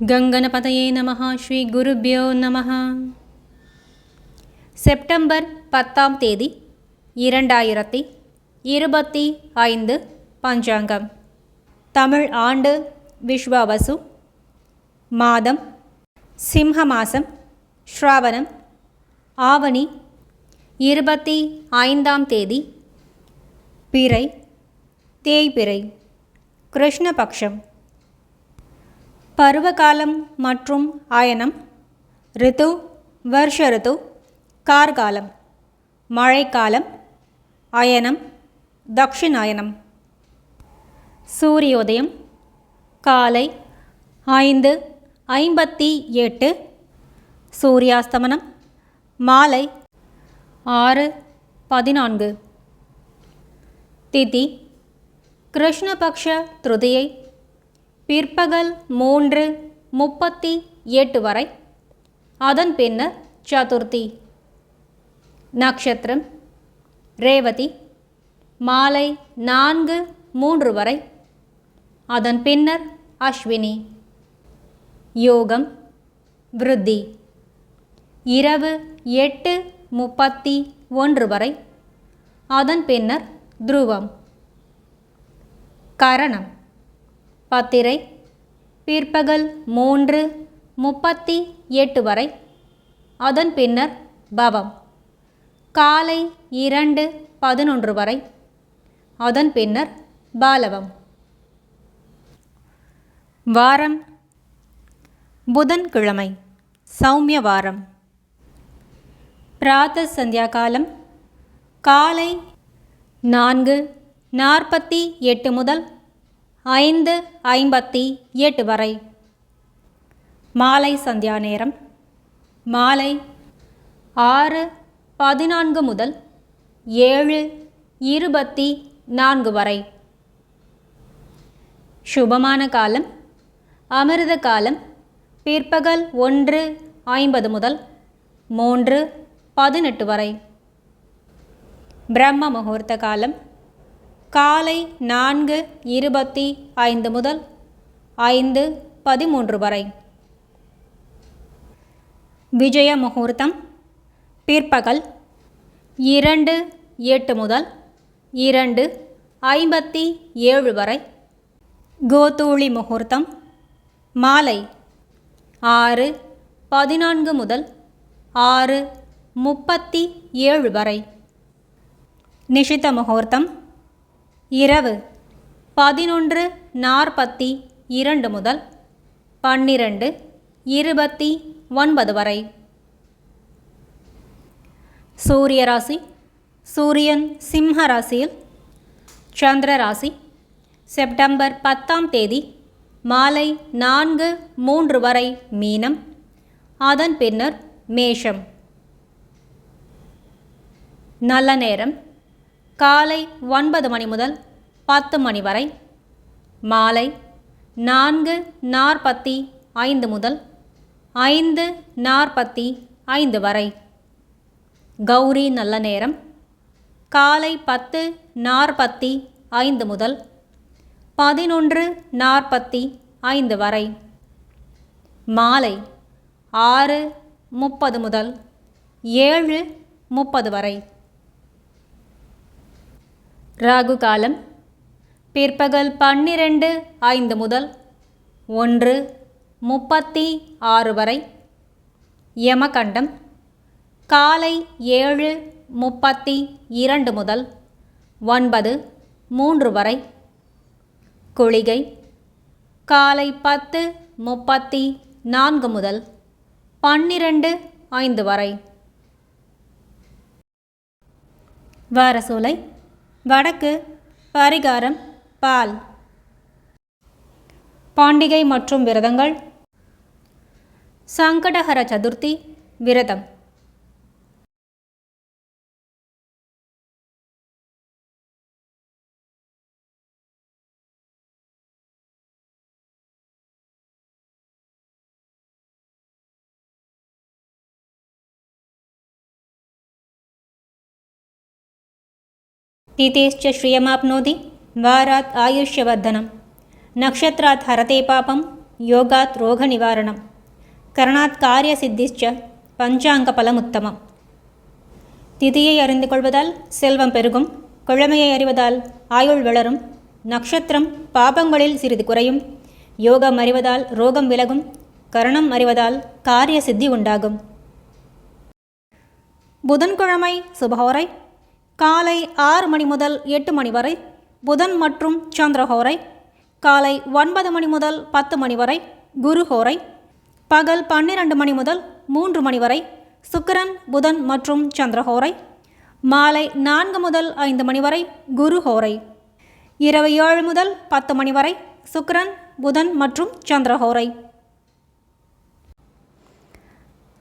கங்கணபதையே நமः ஸ்ரீ குருபியோ நமः செப்டம்பர் பத்தாம் தேதி இரண்டாயிரத்தி இருபத்தி ஐந்து பஞ்சாங்கம். தமிழ் ஆண்டு விஸ்வாவசு மாதம் சிம்ஹ மாசம் ஸ்ராவணம் ஆவணி இருபத்தி ஐந்தாம் தேதி பிறை தேய்பிறை கிருஷ்ணபக்ஷம். பருவகாலம் மற்றும் அயனம் ரித்து வருஷ ரித்து கார்காலம் மழைக்காலம் அயனம் தக்ஷிணாயனம். சூரியோதயம் காலை ஐந்து ஐம்பத்தி எட்டு. சூரியாஸ்தமனம் மாலை ஆறு பதினான்கு. திதி கிருஷ்ணபக்ஷ திருதியை பிற்பகல் மூன்று முப்பத்தி எட்டு வரை. அதன் பின்னர் சதுர்த்தி நட்சத்திரம் ரேவதி மாலை நான்கு மூன்று வரை. அதன் பின்னர் அஸ்வினி. யோகம் விருத்தி இரவு எட்டு முப்பத்தி ஒன்று வரை. அதன் பின்னர் துருவம். கரணம். பத்திரை பிற்பகல் மூன்று முப்பத்தி எட்டு வரை. அதன் பின்னர் பவம். காலை இரண்டு பதினொன்று வரை. அதன் பின்னர் பாலவம். வாரம். புதன்கிழமை சௌமிய வாரம். பிராத்த சந்தியா காலம் காலை நான்கு நாற்பத்தி எட்டு முதல் ஐந்து ஐம்பத்தி எட்டு வரை. மாலை சந்தியா நேரம். மாலை ஆறு பதினான்கு முதல் ஏழு இருபத்தி நான்கு வரை. சுபமான காலம் அமிர்த காலம் பிற்பகல் ஒன்று ஐம்பது முதல் மூன்று பதினெட்டு வரை. பிரம்ம முகூர்த்த காலம் காலை நான்கு இருபத்தி ஐந்து முதல் ஐந்து பதிமூன்று வரை. விஜய முகூர்த்தம் பிற்பகல் இரண்டு எட்டு முதல் இரண்டு ஐம்பத்தி ஏழு வரை. கோதூளி முகூர்த்தம் மாலை ஆறு பதினான்கு முதல் ஆறு முப்பத்தி ஏழு வரை. நிஷித்த முகூர்த்தம் இரவு. பதினொன்று நாற்பத்தி இரண்டு முதல் பன்னிரண்டு இருபத்தி ஒன்பது வரை. சூரிய ராசி சூரியன் சிம்ம ராசியில் சந்திர ராசி செப்டம்பர் பத்தாம் தேதி மாலை நான்கு மூன்று வரை மீனம் அதன் பின்னர் மேஷம். நல்ல நேரம். காலை ஒன்பது மணி முதல் பத்து மணி வரை மாலை நான்கு நாற்பத்தி ஐந்து முதல் ஐந்து நாற்பத்தி ஐந்து வரை. கௌரி நல்ல நேரம். காலை பத்து நாற்பத்தி ஐந்து முதல் பதினொன்று நாற்பத்தி ஐந்து வரை. மாலை ஆறு முப்பது முதல் ஏழு முப்பது வரை. ராகு காலம். பிற்பகல் பன்னிரண்டு ஐந்து முதல் ஒன்று முப்பத்தி ஆறு வரை. யமகண்டம். காலை ஏழு முப்பத்தி இரண்டு முதல் ஒன்பது மூன்று வரை. குளிகை. காலை பத்து முப்பத்தி நான்கு முதல் பன்னிரண்டு ஐந்து வரை. வாரசூலை வடக்கு பரிகாரம் பால். பாண்டிகை மற்றும் விரதங்கள். சங்கடஹர சதுர்த்தி விரதம். तिथेश्च श्रियमाप्नोति वारात् आयुष्यवर्धनं नक्षत्रात् हरते पापं யோகாத் ரோக நிவாரணம் கரணாத் காரிய சித்திச்ச பஞ்சாங்க பலமுத்தமம் திதியை அறிந்து கொள்வதால் செல்வம் பெருகும் குழமையை அறிவதால் ஆயுள் வளரும் நட்சத்திரம் பாபங்களில் சிறிது குறையும் யோகம் அறிவதால் ரோகம் விலகும் கரணம் அறிவதால் காரிய சித்தி உண்டாகும் புதன்கிழமை சுபஹோரை காலை ஆறு மணி முதல் எட்டு மணி வரை புதன் மற்றும் சந்திரஹோரை காலை ஒன்பது மணி முதல் பத்து மணி வரை குருஹோரை பகல் பன்னிரண்டு மணி முதல் மூன்று மணி வரை சுக்கரன் புதன் மற்றும் சந்திரஹோரை மாலை நான்கு முதல் ஐந்து மணி வரை குருஹோரை இரவு ஏழு முதல் பத்து மணி வரை சுக்கரன் புதன் மற்றும் சந்திரஹோரை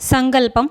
சங்கல்பம்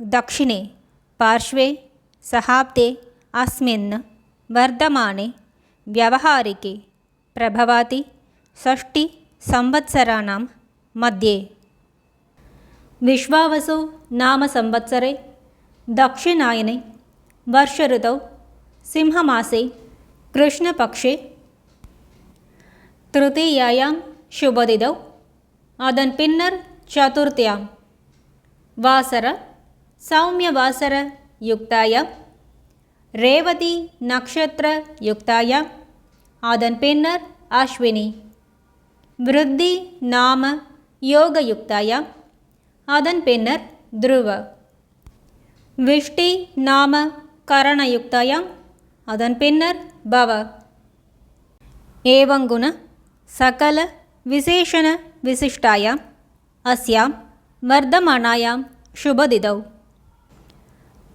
दक्षिणे पार्श्वे सहाब्दे अस्मिन् वर्धमाने व्यवहारिके प्रभवाति षष्टिसंवत्सराणां मध्ये विश्वावसु नामसंवत्सरे दक्षिणायने वर्षऋतौ सिंहमासे कृष्णपक्षे तृतीयायां शुभदिदौ அதன் பின்னர் சதுர்த்தியாம் வாசர சௌமிய வாசர யுக்தாய ரேவதி நக்ஷத்திர யுக்தாய அதன் பின்னர் அஸ்வினி விருத்தி நாம யோக யுக்தாய அதன் பின்னர் துருவ விஷ்டி நாம கரணயுக்தாயாம் அதன் பின்னர் பவ ஏவங்குண சகல விசேஷண விசிஷ்டாயாம் அஸ்யாம் வர்தமானாயாம் சுபதிதௌ